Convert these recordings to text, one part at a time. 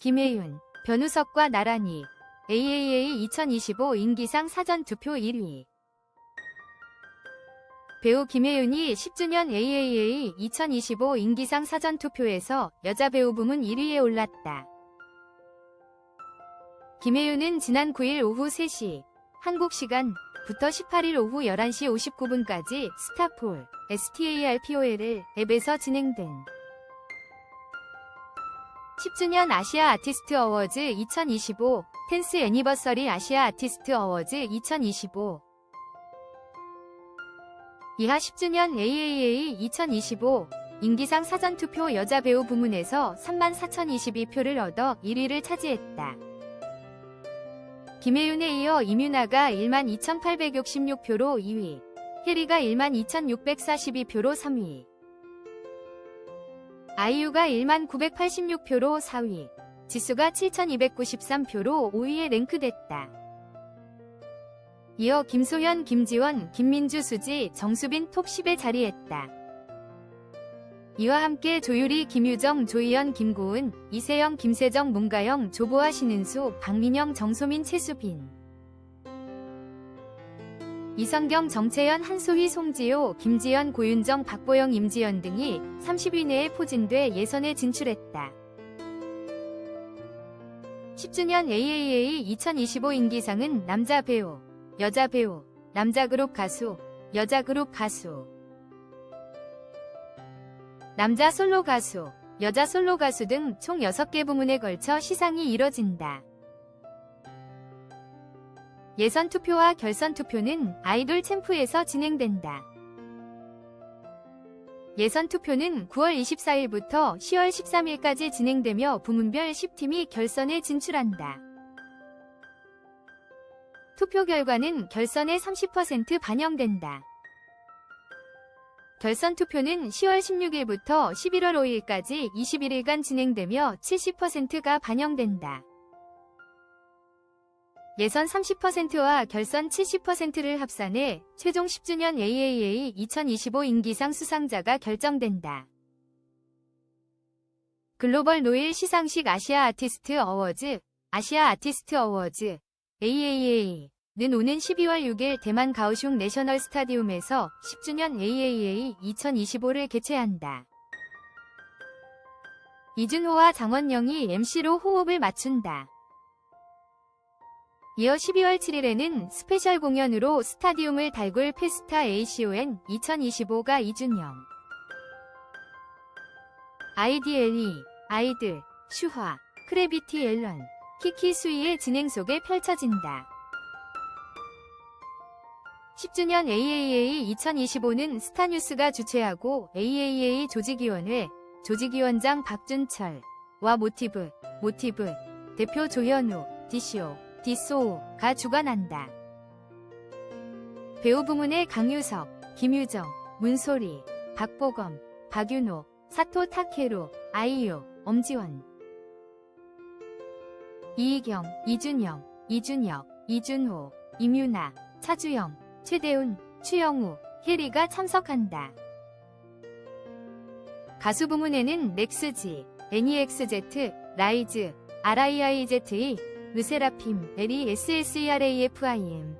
김혜윤, 변우석과 나란히 AAA 2025 인기상 사전 투표 1위. 배우 김혜윤이 10주년 AAA 2025 인기상 사전 투표에서 여자 배우 부문 1위에 올랐다. 김혜윤은 지난 9일 오후 3시 한국 시간 부터 18일 오후 11시 59분까지 스타폴 STARPOL 앱에서 진행된 10주년 아시아 아티스트 어워즈 2025 텐스 애니버서리 아시아 아티스트 어워즈 2025 이하 10주년 AAA 2025 인기상 사전투표 여자 배우 부문에서 34,022표를 얻어 1위를 차지했다. 김혜윤에 이어 이뮤나가 12,866표로 2위, 혜리가 12,642표로 3위, 아이유가 19,986표로 4위, 지수가 7,293표로 5위에 랭크됐다. 이어 김소현, 김지원, 김민주, 수지, 정수빈 톱 10에 자리했다. 이와 함께 조유리, 김유정, 조희연, 김고은, 이세영, 김세정, 문가영, 조보아, 신은수, 박민영, 정소민, 최수빈. 이성경, 정채연, 한소희, 송지효, 김지연, 고윤정, 박보영, 임지연 등이 30위 내에 포진돼 예선에 진출했다. 10주년 AAA 2025 인기상은 남자 배우, 여자 배우, 남자 그룹 가수, 여자 그룹 가수, 남자 솔로 가수, 여자 솔로 가수 등 총 6개 부문에 걸쳐 시상이 이뤄진다. 예선 투표와 결선 투표는 아이돌 챔프에서 진행된다. 예선 투표는 9월 24일부터 10월 13일까지 진행되며 부문별 10팀이 결선에 진출한다. 투표 결과는 결선에 30% 반영된다. 결선 투표는 10월 16일부터 11월 5일까지 21일간 진행되며 70%가 반영된다. 예선 30%와 결선 70%를 합산해 최종 10주년 AAA 2025 인기상 수상자가 결정된다. 글로벌 노일 시상식 아시아 아티스트 어워즈, 아시아 아티스트 어워즈, AAA 는 오는 12월 6일 대만 가오슝 내셔널 스타디움에서 10주년 AAA 2025를 개최한다. 이준호와 장원영이 MC로 호흡을 맞춘다. 이어 12월 7일에는 스페셜 공연으로 스타디움을 달굴 페스타 ACON 2025가 이준영, IDLE, 아이들, 슈화, 크래비티 앨런, 키키 수이의 진행 속에 펼쳐진다. 10주년 AAA 2025는 스타뉴스가 주최하고 AAA 조직위원회, 조직위원장 박준철과 모티브, 모티브, 대표 조현우, 디쇼, 디소가 주관한다. 배우 부문의 강유석, 김유정, 문소리, 박보검, 박윤호, 사토 타케루, 아이유, 엄지원, 이희경, 이준영, 이준혁, 이준호, 임유나, 차주영, 최대훈, 추영우, 혜리가 참석한다. 가수 부문에는 넥스지, NEXZ, 라이즈, RIIZE, 르세라핌, 에리 SSERAFIM,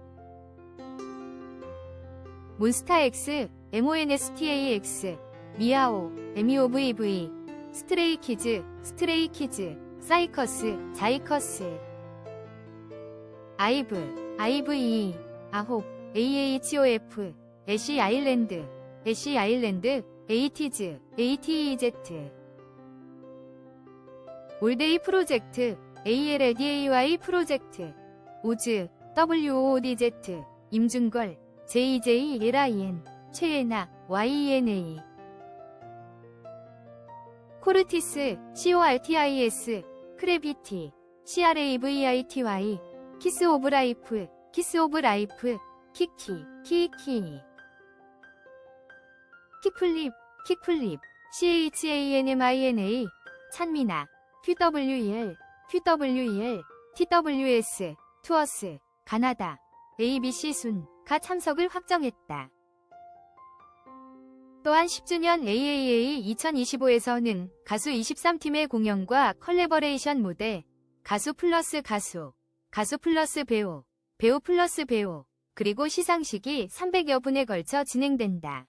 몬스타X, MONSTAX, 미아오, MEOVV, 스트레이키즈, 스트레이키즈, 사이커스, 자이커스, 아이브, 아이브이, 아홉, AHOF, 애쉬 아일랜드, 애쉬 아일랜드, 에이티즈, ATEZ, 올데이 프로젝트, ALLDAY 프로젝트, 오즈, WOODZ, 임준걸, JJLIN, 최예나, YENA, 코르티스, CORTIS, 크래비티, CRAVITY, 키스 오브 라이프, 키스 오브 라이프, 키키, 키키. 키플립, 키플립, CHANMINA, 찬미나, QWEL, QWEL, TWS, 투어스, 가나다, ABC 순, 가 참석을 확정했다. 또한 10주년 AAA 2025에서는 가수 23팀의 공연과 컬래버레이션 무대, 가수 플러스 가수, 가수 플러스 배우, 배우 플러스 배우, 그리고 시상식이 300여 분에 걸쳐 진행된다.